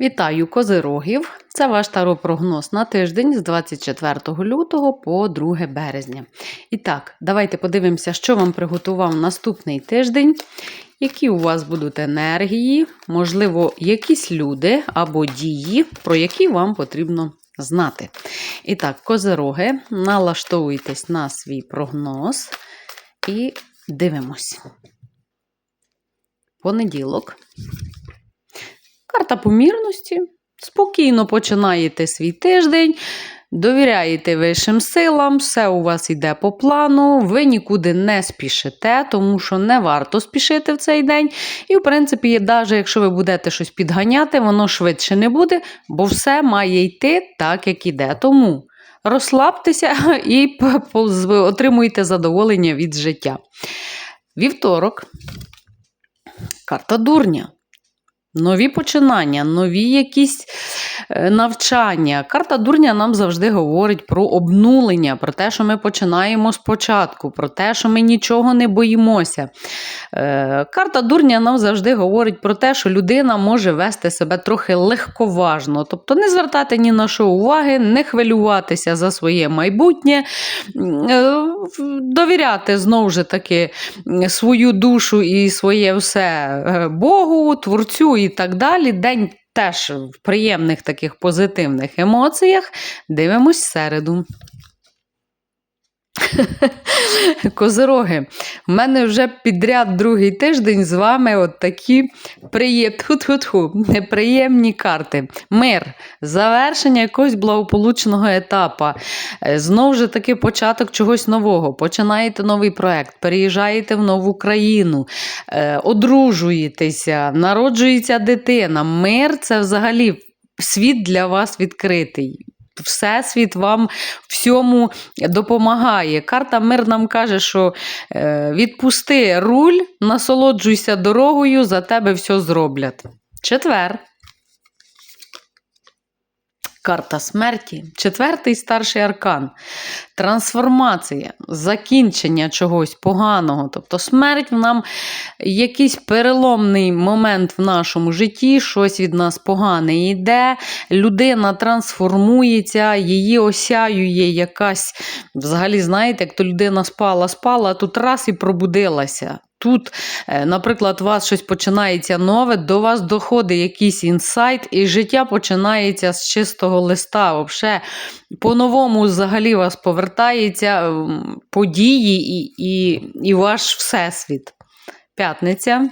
Вітаю козирогів! Це ваш таропрогноз на тиждень з 24 лютого по 2 березня. І так, давайте подивимося, що вам приготував наступний тиждень, які у вас будуть енергії, можливо, якісь люди або дії, про які вам потрібно знати. І так, козироги, налаштовуйтесь на свій прогноз і дивимось. Понеділок. Карта помірності. Спокійно починаєте свій тиждень, довіряєте вищим силам, все у вас йде по плану, ви нікуди не спішите, тому що не варто спішити в цей день. І, в принципі, навіть якщо ви будете щось підганяти, воно швидше не буде, бо все має йти так, як іде. Тому розслабтеся і отримуйте задоволення від життя. Вівторок. Карта дурня. Нові починання, нові якісь навчання. Карта дурня нам завжди говорить про обнулення, про те, що ми починаємо спочатку, про те, що ми нічого не боїмося. Е, карта дурня нам завжди говорить про те, що людина може вести себе трохи легковажно, тобто не звертати ні на що уваги, не хвилюватися за своє майбутнє, е, довіряти знову ж таки свою душу і своє все Богу, творцю і так далі. День теж в приємних таких позитивних емоціях. Дивимось середу. Козироги, в мене вже підряд другий тиждень з вами от такі приєм... неприємні карти. Мир, завершення якогось благополучного етапу. Е, Знову ж таки, початок чогось нового. Починаєте новий проект, переїжджаєте в нову країну, е, одружуєтеся, народжується дитина. Мир це взагалі світ для вас відкритий. Всесвіт вам всьому допомагає. Карта мир нам каже, що е, відпусти руль, насолоджуйся дорогою, за тебе все зроблять. Четвер. Карта смерті, четвертий старший аркан, трансформація, закінчення чогось поганого. Тобто смерть в нам якийсь переломний момент в нашому житті, щось від нас погане йде, людина трансформується, її осяює якась, взагалі, знаєте, як то людина спала, спала, а тут раз і пробудилася. Тут, е, наприклад, у вас щось починається нове, до вас доходить якийсь інсайт, і життя починається з чистого листа. Взагалі, по-новому взагалі вас повертається події і, і, і ваш всесвіт. П'ятниця.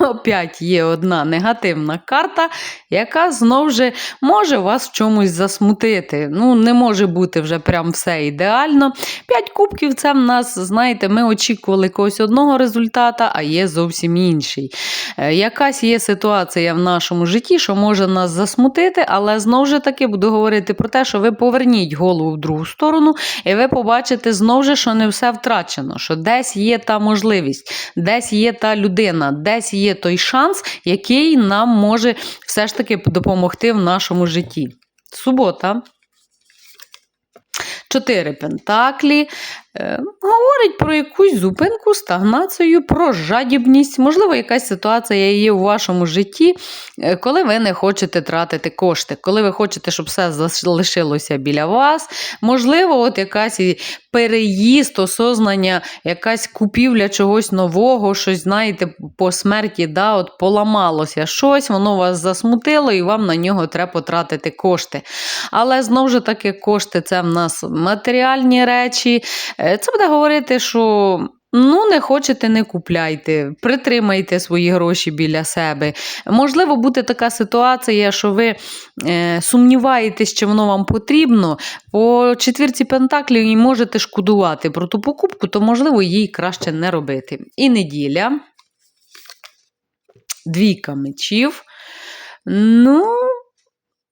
Опять є одна негативна карта, яка знову ж може вас в чомусь засмутити. Ну, не може бути вже прям все ідеально. П'ять кубків це в нас, знаєте, ми очікували якогось одного результата, а є зовсім інший. Е, якась є ситуація в нашому житті, що може нас засмутити, але знову ж таки буду говорити про те, що ви поверніть голову в другу сторону, і ви побачите знову ж, що не все втрачено, що десь є та можливість, десь є та людина, десь є той шанс, який нам може все ж таки допомогти в нашому житті. Субота. Чотири пентаклі. Е, говорить про якусь зупинку, стагнацію, про жадібність. Можливо, якась ситуація є у вашому житті, е, коли ви не хочете тратити кошти, коли ви хочете, щоб все залишилося біля вас. Можливо, от якась переїзд, осознання, якась купівля чогось нового, щось, знаєте, по смерті да, от поламалося щось, воно вас засмутило, і вам на нього треба потратити кошти. Але знову ж таки, кошти це в нас матеріальні речі. Е, це буде говорити, що. Ну, не хочете, не купляйте, притримайте свої гроші біля себе. Можливо, буде така ситуація, що ви е, сумніваєтесь, чи воно вам потрібно. По четвірці пентаклів і можете шкодувати про ту покупку, то, можливо, їй краще не робити. І неділя. Двійка мечів. Ну,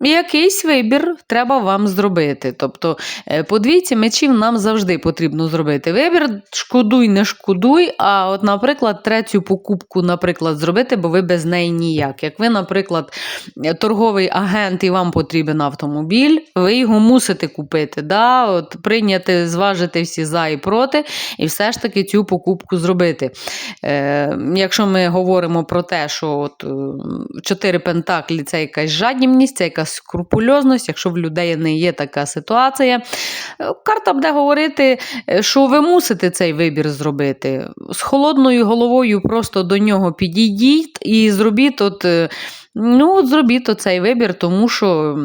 Якийсь вибір треба вам зробити. Тобто, е, по двійці мечів нам завжди потрібно зробити вибір. Шкодуй, не шкодуй. А от, наприклад, третю покупку, наприклад, зробити, бо ви без неї ніяк. Як ви, наприклад, торговий агент і вам потрібен автомобіль, ви його мусите купити. Да? От, прийняти, зважити всі за і проти, і все ж таки цю покупку зробити. Е, якщо ми говоримо про те, що от, е, чотири пентаклі це якась жадібність, це якась скрупульозність, якщо в людей не є така ситуація, е, карта буде говорити, е, що ви мусите цей вибір зробити. З холодною головою просто до нього підійдіть і зробіть от, е, ну, от зробіть оцей вибір, тому що.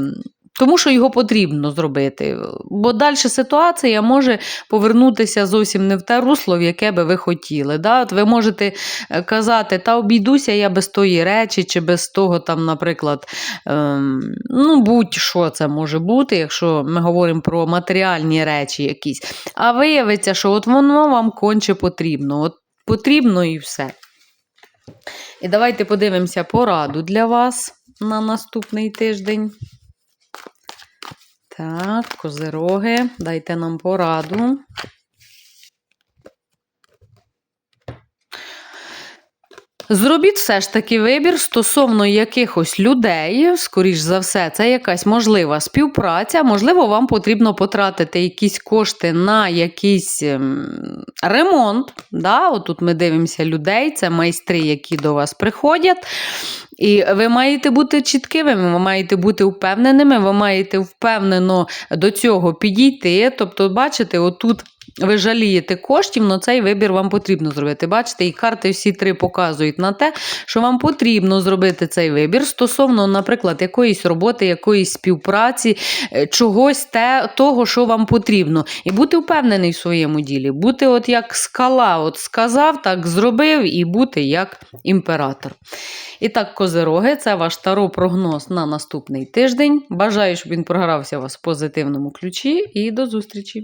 Тому що його потрібно зробити. Бо далі ситуація може повернутися зовсім не в те русло, в яке би ви хотіли. Да? От ви можете е, казати, та обійдуся я без тої речі, чи без того, там, наприклад, ем, ну, будь-що це може бути, якщо ми говоримо про матеріальні речі якісь. А виявиться, що от воно вам конче потрібно. От потрібно і все. І давайте подивимося пораду для вас на наступний тиждень. Так, козироги, дайте нам пораду. Зробіть все ж таки вибір стосовно якихось людей, скоріш за все, це якась можлива співпраця. Можливо, вам потрібно потратити якісь кошти на якийсь ем, ремонт. Да? Отут ми дивимося людей, це майстри, які до вас приходять. І ви маєте бути чіткими, ви маєте бути впевненими, ви маєте впевнено до цього підійти. Тобто, бачите, отут ви жалієте коштів, але цей вибір вам потрібно зробити. Бачите, і карти всі три показують на те, що вам потрібно зробити цей вибір стосовно, наприклад, якоїсь роботи, якоїсь співпраці, е, чогось те, того, що вам потрібно. І бути впевнений в своєму ділі, бути от як скала, от сказав, так зробив, і бути як імператор. І так, козироги, це ваш таро прогноз на наступний тиждень. Бажаю, щоб він програвся у вас в позитивному ключі, і до зустрічі!